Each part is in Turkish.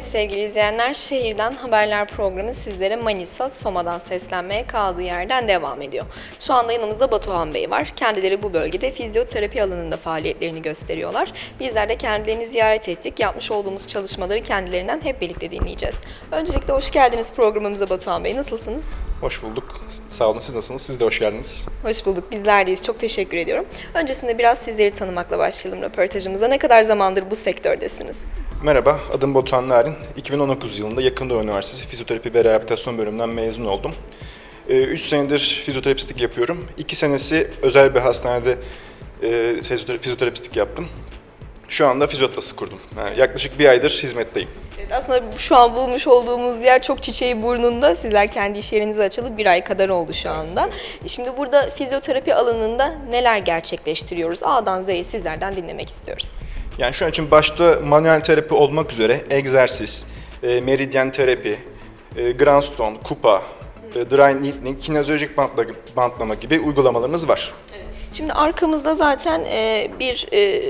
sevgili izleyenler, Şehirden Haberler programı sizlere Manisa, Soma'dan seslenmeye kaldığı yerden devam ediyor. Şu anda yanımızda Batuhan Bey var. Kendileri bu bölgede fizyoterapi alanında faaliyetlerini gösteriyorlar. Bizler de kendilerini ziyaret ettik. Yapmış olduğumuz çalışmaları kendilerinden hep birlikte dinleyeceğiz. Öncelikle hoş geldiniz programımıza Batuhan Bey. Nasılsınız? Hoş bulduk. Sağ olun. Siz nasılsınız? Siz de hoş geldiniz. Hoş bulduk. Bizler deyiz. Çok teşekkür ediyorum. Öncesinde biraz sizleri tanımakla başlayalım röportajımıza. Ne kadar zamandır bu sektördesiniz? Merhaba, adım Batuhan Narin. 2019 yılında Yakında Üniversitesi Fizyoterapi ve Rehabilitasyon bölümünden mezun oldum. 3 senedir fizyoterapistlik yapıyorum. 2 senesi özel bir hastanede e, fizyotera- fizyoterapistlik yaptım. Şu anda fizyotlası kurdum. Yani yaklaşık bir aydır hizmetteyim. Evet, aslında şu an bulmuş olduğumuz yer çok çiçeği burnunda. Sizler kendi iş yerinizi açalı bir ay kadar oldu şu anda. Şimdi burada fizyoterapi alanında neler gerçekleştiriyoruz? A'dan Z'yi sizlerden dinlemek istiyoruz. Yani şu an için başta manuel terapi olmak üzere egzersiz, e, meridyen terapi, e, grandstone, kupa, e, dry needling, kinezyolojik bantla, bantlama gibi uygulamalarımız var. Şimdi arkamızda zaten e, bir e,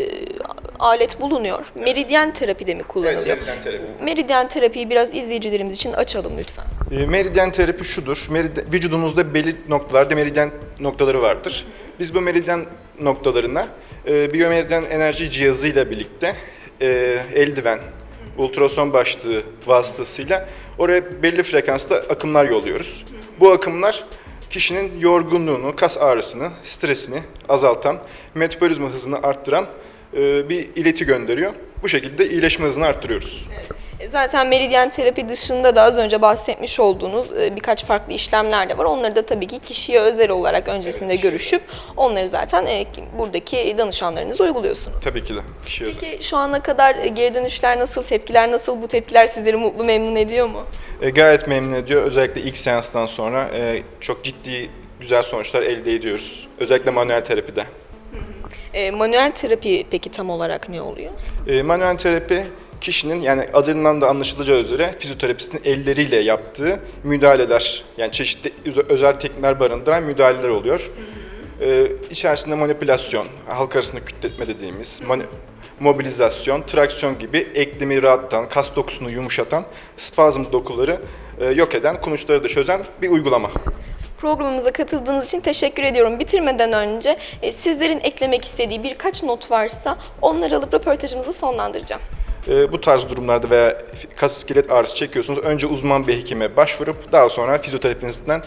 alet bulunuyor. Meridyen terapide mi kullanılıyor? meridyen terapi. Meridyen terapiyi biraz izleyicilerimiz için açalım lütfen. E, Meridyen terapi şudur. Meridyen, vücudumuzda belli noktalarda meridyen noktaları vardır. Biz bu meridyen noktalarına e, biyomeridyen enerji cihazıyla birlikte e, eldiven, ultrason başlığı vasıtasıyla oraya belli frekansta akımlar yolluyoruz. Bu akımlar kişinin yorgunluğunu, kas ağrısını, stresini azaltan, metabolizma hızını arttıran e, bir ileti gönderiyor. Bu şekilde iyileşme hızını arttırıyoruz. E, Zaten meridyen terapi dışında da az önce bahsetmiş olduğunuz e, birkaç farklı işlemler de var. Onları da tabii ki kişiye özel olarak öncesinde görüşüp onları zaten e, buradaki danışanlarınıza uyguluyorsunuz. Tabii ki de kişiye özel. Peki şu ana kadar e, geri dönüşler nasıl, tepkiler nasıl? Bu tepkiler sizleri mutlu, memnun ediyor mu? E, gayet memnun ediyor. Özellikle ilk seanstan sonra e, çok ciddi güzel sonuçlar elde ediyoruz. Özellikle manuel terapide. E, manuel terapi peki tam olarak ne oluyor? E, manuel terapi kişinin yani adından da anlaşılacağı üzere fizyoterapistin elleriyle yaptığı müdahaleler yani çeşitli öze- özel teknikler barındıran müdahaleler oluyor. E, içerisinde manipülasyon, halk arasında kütletme dediğimiz, mani- mobilizasyon, traksiyon gibi eklemi rahatlatan, kas dokusunu yumuşatan, spazm dokuları e, yok eden, kulunçları da çözen bir uygulama. Programımıza katıldığınız için teşekkür ediyorum. Bitirmeden önce e, sizlerin eklemek istediği birkaç not varsa onları alıp röportajımızı sonlandıracağım. E, bu tarz durumlarda veya kas iskelet ağrısı çekiyorsunuz. Önce uzman bir hekime başvurup daha sonra fizyoterapistten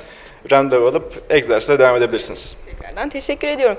randevu alıp egzersize devam edebilirsiniz. Tekrardan teşekkür ediyorum.